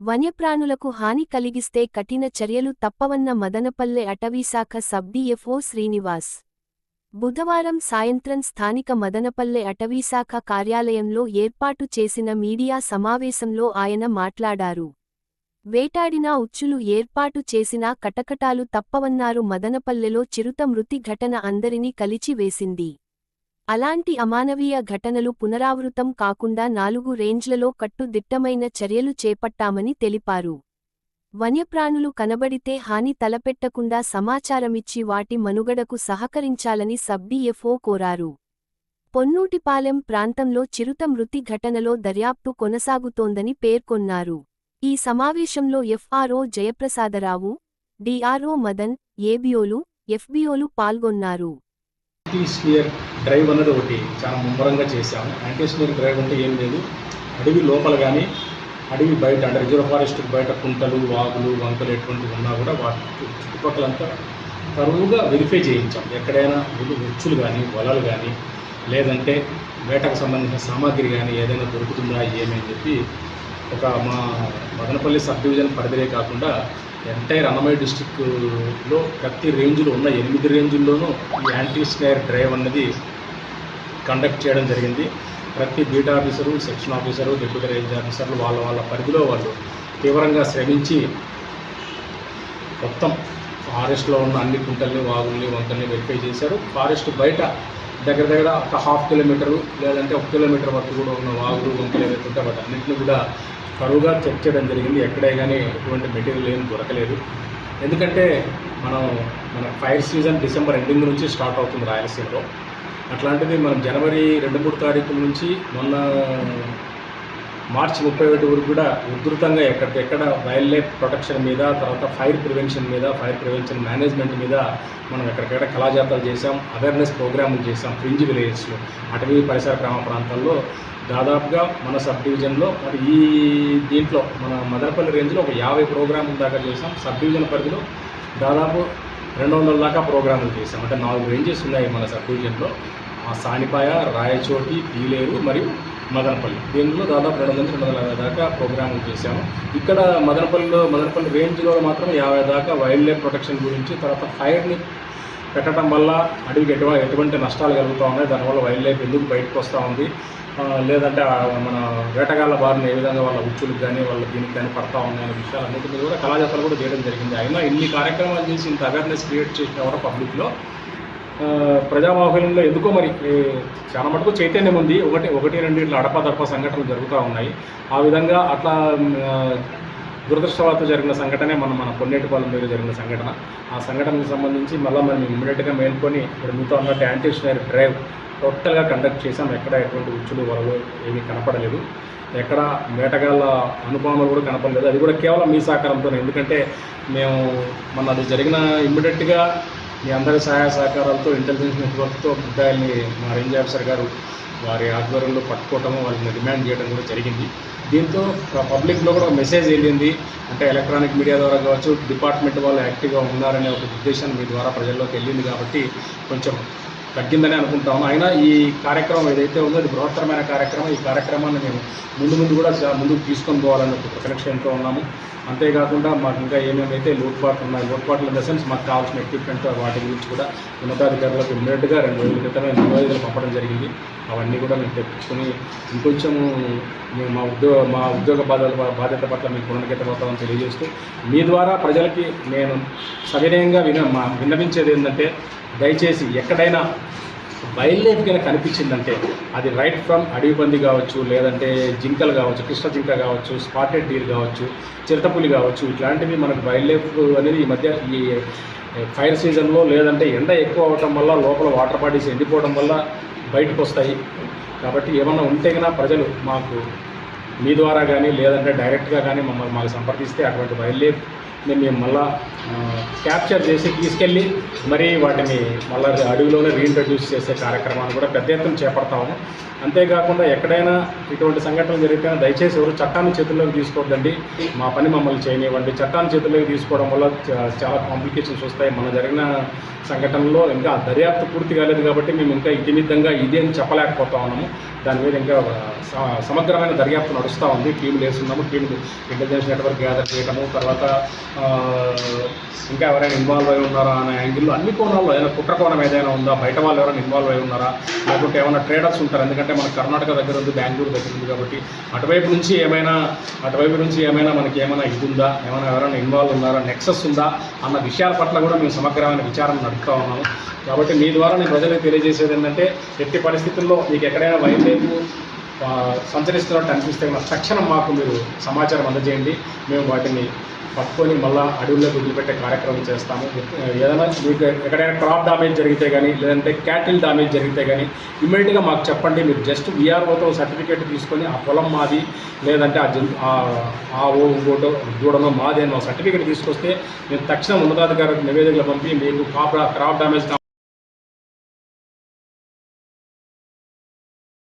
వన్యప్రాణులకు హాని కలిగిస్తే కఠిన చర్యలు తప్పవన్న మదనపల్లె అటవీశాఖ సబ్ డిఎఫ్ఓ శ్రీనివాస్. బుధవారం సాయంత్రం స్థానిక మదనపల్లె అటవీశాఖ కార్యాలయంలో ఏర్పాటు చేసిన మీడియా సమావేశంలో ఆయన మాట్లాడారు. వేటాడినా ఉచ్చులు ఏర్పాటు చేసినా కటకటాలు తప్పవన్నారు మదనపల్లెలో చిరుత మృతి ఘటన అందరినీ కలిచివేసింది అలాంటి అమానవీయ ఘటనలు పునరావృతం కాకుండా నాలుగు రేంజ్లలో కట్టుదిట్టమైన చర్యలు చేపట్టామని తెలిపారు. వన్యప్రాణులు కనబడితే హాని తలపెట్టకుండా సమాచారమిచ్చి వాటి మనుగడకు సహకరించాలని సబ్డిఎఫ్ఓ కోరారు. పొన్నూటిపాలెం ప్రాంతంలో చిరుత మృతి ఘటనలో దర్యాప్తు కొనసాగుతోందని పేర్కొన్నారు. ఈ సమావేశంలో ఎఫ్ఆర్ఓ జయప్రసాదరావు డిఆర్ఓ మదన్ ఏబిఓలు ఎఫ్బిఓలు పాల్గొన్నారు. యాంటీ డ్రైవ్ అన్నది ఒకటి చాలా ముమ్మరంగా చేశాము. యాంటీస్టియర్ డ్రైవ్ అంటే ఏం లేదు. అడవి లోపల కానీ అడవి బయట అంటే రిజర్వ్ ఫారెస్ట్ బయట కుంటలు వాగులు వంకలు ఎటువంటివి ఉన్నా కూడా వాటి చుట్టుపక్కలంతా తరువుగా వెరిఫై చేయించాం. ఎక్కడైనా ఉచ్చులు కానీ వలలు కానీ లేదంటే వేటకు సంబంధించిన సామాగ్రి కానీ ఏదైనా దొరుకుతుందా ఏమని చెప్పి ఒక మా మదనపల్లి సబ్ డివిజన్ పరిధిలే కాకుండా ఎంటైర్ అన్నమయ్య డిస్టిక్లో ప్రతి రేంజ్లో ఉన్న ఎనిమిది రేంజుల్లోనూ ఈ యాంటీ స్నేర్ డ్రైవ్ అన్నది కండక్ట్ చేయడం జరిగింది. ప్రతి beat officer section officer deputy range ఆఫీసర్లు వాళ్ళ వాళ్ళ పరిధిలో వాళ్ళు తీవ్రంగా శ్రమించి మొత్తం ఫారెస్ట్లో ఉన్న అన్ని కుంటల్ని వాగుల్ని వంకల్ని వెరిఫై చేశారు. ఫారెస్ట్ బయట దగ్గర దగ్గర ఒక హాఫ్ కిలోమీటరు లేదంటే ఒక కిలోమీటర్ వరకు కూడా ఉన్న వాగులు వంకలు ఏవైతే ఉంటే వాటి అన్నింటిని కూడా కరువుగా చెక్ చేయడం జరిగింది. ఎక్కడే కానీ ఎటువంటి మెటీరియల్ ఏం దొరకలేదు. ఎందుకంటే మనం మన ఫైర్ సీజన్ డిసెంబర్ ఎండింగ్ నుంచి స్టార్ట్ అవుతుంది రాయలసీమలో. అట్లాంటిది మనం జనవరి రెండు మూడు తారీఖుల నుంచి మొన్న మార్చి ముప్పై ఒకటి వరకు కూడా ఉధృతంగా ఎక్కడికెక్కడ వైల్డ్ లైఫ్ ప్రొటెక్షన్ మీద తర్వాత ఫైర్ ప్రివెన్షన్ మీద ఫైర్ ప్రివెన్షన్ మేనేజ్మెంట్ మీద మనం ఎక్కడికెక్కడ కళాజాతలు చేసాం అవేర్నెస్ ప్రోగ్రాములు చేసాం ఫ్రింజ్ విలేజెస్లో. అటవీ పరిసర గ్రామ ప్రాంతాల్లో దాదాపుగా మన సబ్ డివిజన్లో మరి ఈ దీంట్లో మన మదనపల్లి రేంజ్లో ఒక యాభై ప్రోగ్రాముల దాకా చేసాం సబ్ డివిజన్ పరిధిలో దాదాపు రెండు వందల దాకా ప్రోగ్రాములు చేసాం అంటే నాలుగు రేంజెస్ ఉన్నాయి మన సబ్ డివిజన్లో. ఆ సానిపాయ రాయచోటి పీలేరు మరియు మదనపల్లి. దీనిలో దాదాపు రెండు వందల రెండు వందల యాభై దాకా ప్రోగ్రాములు చేశాము. ఇక్కడ మదనపల్లిలో మదనపల్లి రేంజ్లో మాత్రం యాభై దాకా వైల్డ్ లైఫ్ ప్రొటెక్షన్ గురించి తర్వాత ఫైర్ని పెట్టడం వల్ల అడవికి ఎటువంటి ఎటువంటి నష్టాలు కలుగుతూ ఉన్నాయి దానివల్ల వైల్డ్ లైఫ్ ఎందుకు బయటకు వస్తూ ఉంది లేదంటే మన వేటగాళ్ళ బారిన ఏ విధంగా వాళ్ళ ఉచ్చులకు కానీ వాళ్ళ దీనికి కానీ పడతా ఉన్నాయనే విషయాలన్నింటి మీద కూడా కళాజాతలు కూడా చేయడం జరిగింది. అయినా ఇన్ని కార్యక్రమాలు చేసి ఇంత అవేర్నెస్ క్రియేట్ చేసిన కూడా పబ్లిక్లో ఆ, ఎందుకో మరి చాలా మటుకు చైతన్యం ఉంది. ఒకటి ఒకటి రెండు ఇట్లా అడపదడప సంఘటనలు జరుగుతూ ఉన్నాయి. ఆ విధంగా అట్లా మ్, దురదృష్టవత్తు జరిగిన సంఘటనే మన మన పొన్నేటిపాలెం దగ్గర జరిగిన సంఘటన. ఆ సంఘటనకు సంబంధించి మళ్ళీ మనం ఇమ్మీడియట్గా మేల్కొని ఇప్పుడు మీతో అన్నట్టు యాంటీ డ్రైవ్ టోటల్గా కండక్ట్ చేసాం ఎక్కడ ఎటువంటి ఉచ్చులు వరలు ఏమీ కనపడలేదు. ఎక్కడ వేటగాళ్ళ అనుభవాలు కూడా కనపడలేదు. అది కూడా కేవలం మీ సహకారంతో ఎందుకంటే మేము మన అది జరిగిన ఇమ్మీడియట్గా మీ అందరి సహాయ సహకారాలతో ఇంటెలిజెన్స్ నెట్వర్క్తో ముద్దాయిల్ని మా రేంజ్ ఆఫీసర్ గారు వారి ఆధ్వర్యంలో పట్టుకోవటం వాళ్ళని డిమాండ్ చేయడం కూడా జరిగింది. దీంతో పబ్లిక్లో కూడా ఒక మెసేజ్ వెళ్ళింది. అంటే ఎలక్ట్రానిక్ మీడియా ద్వారా కావచ్చు డిపార్ట్మెంట్ వాళ్ళు యాక్టివ్గా ఉన్నారనే ఒక ఉద్దేశం మీ ద్వారా ప్రజల్లోకి వెళ్ళింది కాబట్టి కొంచెం తగ్గిందని అనుకుంటాము. అయినా ఈ కార్యక్రమం ఏదైతే ఉందో అది బృహత్తరమైన కార్యక్రమం. ఈ కార్యక్రమాన్ని మేము ముందు ముందు కూడా ముందుకు తీసుకొని పోవాలని ఒక ప్రకటనతో ఉన్నాము. అంతేకాకుండా మాకు ఇంకా ఏమేమైతే లోట్పాట్లు ఉన్నాయి లోట్పాట్లు ఇన్ ద సెన్స్ మాకు కావాల్సిన ఎక్విప్మెంట్ వాటి గురించి కూడా ఉన్నతాధికారులకు ఇమ్మీడియట్గా రెండు రోజుల క్రితమే నివేదికలు పంపడం జరిగింది. అవన్నీ కూడా మేము తెప్పించుకొని ఇంకొంచెం మేము మా ఉద్యోగ మా ఉద్యోగ బాధ్యత బాధ్యత పట్ల మీకు పునర్గతమవుతామని తెలియజేస్తూ మీ ద్వారా ప్రజలకి నేను సవినయంగా విన మా విన్నవించేది ఏంటంటే దయచేసి ఎక్కడైనా వైల్డ్ లైఫ్ కనుక కనిపించిందంటే అది రైట్ ఫ్రమ్ అడవి పంది కావచ్చు లేదంటే జింకలు కావచ్చు కృష్ణ జింక కావచ్చు స్పాటెడ్ డీర్ కావచ్చు చిరతపులి కావచ్చు ఇట్లాంటివి మనకు వైల్డ్ లైఫ్ అనేది ఈ మధ్య ఈ ఫైర్ సీజన్లో లేదంటే ఎండ ఎక్కువ అవటం వల్ల లోపల వాటర్ బాడీస్ ఎండిపోవడం వల్ల బయటకు వస్తాయి కాబట్టి ఏమన్నా ఉంటే కన్నా ప్రజలు మాకు మీ ద్వారా కానీ లేదంటే డైరెక్ట్గా కానీ మమ్మల్ని మాకు సంప్రదిస్తే అటువంటి వైల్డ్ లైఫ్ మేము మళ్ళా క్యాప్చర్ చేసి తీసుకెళ్ళి మరి వాటిని మళ్ళీ అడవిలోనే రీఇంట్రడ్యూస్ చేసే కార్యక్రమాన్ని కూడా పెద్ద ఎత్తున చేపడతాము. అంతేకాకుండా ఎక్కడైనా ఇటువంటి సంఘటనలు జరిగితే దయచేసి ఎవరు చట్టాన్ని చేతుల్లోకి తీసుకోవద్దండి. మా పని మమ్మల్ని చేయనివ్వండి. చట్టాన్ని చేతుల్లోకి తీసుకోవడం వల్ల చాలా కాంప్లికేషన్స్ వస్తాయి. మన జరిగిన సంఘటనలో ఇంకా దర్యాప్తు పూర్తి కాలేదు కాబట్టి మేము ఇంకా ఇతిమిద్దంగా ఇది అని చెప్పలేకపోతా ఉన్నాము. దాని మీద ఇంకా స- సమగ్రమైన దర్యాప్తు నడుస్తూ ఉంది. టీములు వేస్తున్నాము టీములు ఇంటెలిజెన్స్ నెట్వర్క్ గ్యాదర్ చేయటము తర్వాత ఇంకా ఎవరైనా ఇన్వాల్వ్ అయి ఉన్నారా అనే యాంగిల్లో అన్ని కోణాల్లో ఏదైనా కుట్ర కోణం ఏదైనా ఉందా? బయట వాళ్ళు ఎవరైనా ఇన్వాల్వ్ అయి ఉన్నారా? లేకుంటే ఏమైనా ట్రేడర్స్ ఉంటారు? ఎందుకంటే మన కర్ణాటక దగ్గర ఉంది బెంగళూరు దగ్గర ఉంది కాబట్టి అటువైపు నుంచి ఏమైనా అటువైపు నుంచి ఏమైనా మనకి ఏమైనా ఇది ఉందా ఏమైనా ఎవరైనా ఇన్వాల్వ్ ఉన్నారా? నెక్సెస్ ఉందా? అన్న విషయాల పట్ల కూడా మేము సమగ్రమైన విచారణ నడుపుతా ఉన్నాము. కాబట్టి మీ ద్వారా నేను ప్రజలకు తెలియజేసేది ఏంటంటే ఎట్టి పరిస్థితుల్లో మీకు ఎక్కడైనా వైద్య లైఫ్ సంచరిస్తున్నట్టు అనిపిస్తే కనుక తక్షణం మాకు మీరు సమాచారం అందజేయండి. మేము వాటిని పట్టుకొని మళ్ళీ అడవుల్లో వదిలిపెట్టే కార్యక్రమం చేస్తాము. ఏదైనా మీకు ఎక్కడైనా క్రాప్ డామేజ్ జరిగితే కానీ లేదంటే క్యాటిల్ డామేజ్ జరిగితే కానీ ఇమ్మీడియట్గా మాకు చెప్పండి. మీరు జస్ట్ విఆర్ఓతో సర్టిఫికేట్ తీసుకొని ఆ పొలం మాది లేదంటే ఆ జంతు ఆ- ఆ ఓ ఇంకోటో దూడనో మాది అని సర్టిఫికేట్ తీసుకొస్తే మేము తక్షణం ఉన్నతాధికారులకు నివేదికలు పంపి మీకు క్రాప్ క్రాప్ డామేజ్